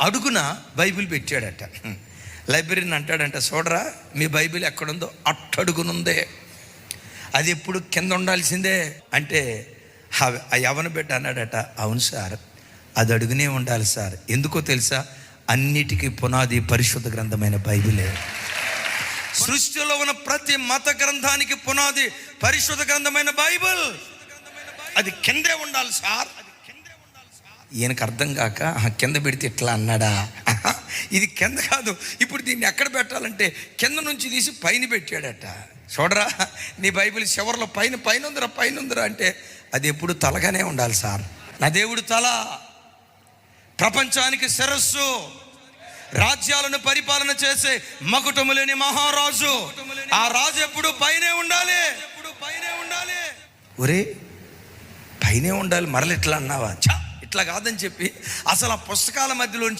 అడుగున బైబిల్ పెట్టాడట. లైబ్రరీని అంటాడంట చూడరా మీ బైబిల్ ఎక్కడుందో అట్టడుగునుందే. అది ఎప్పుడు కింద ఉండాల్సిందే. అంటే ఆ- ఆ యవన బిడ్డ అన్నాడట అవును సార్ అది అడుగునే ఉండాలి సార్. ఎందుకో తెలుసా? అన్నిటికీ పునాది పరిశుద్ధ గ్రంథమైన బైబిలే. సృష్టిలో ఉన్న ప్రతి మత గ్రంథానికి పునాది పరిశుద్ధ గ్రంథమైన బైబిల్. అది కిందే ఉండాలి సార్. ఈయనకు అర్థం కాక "ఆహా, కింద పెడితే ఇట్లా అన్నాడా? ఇది కింద కాదు. ఇప్పుడు దీన్ని ఎక్కడ పెట్టాలంటే కింద నుంచి తీసి పైన పెట్టాడట. చూడరా నీ బైబిల్ చివరిలో పైన పైన ఉందిరా పైన ఉందిరా అంటే అది ఎప్పుడు తలగానే ఉండాలి సార్. నా దేవుడు తల. ప్రపంచానికి శిరస్సు. రాజ్యాలను పరిపాలన చేసే మకుటము లేని మహారాజు. ఆ రాజు ఎప్పుడు పైనే ఉండాలి. ఎప్పుడు పైనే ఉండాలి. ఒరే పైనే ఉండాలి మరల ఇట్లా అన్నావా? ఛా, ఇట్లా కాదని చెప్పి అసలు ఆ పుస్తకాల మధ్యలో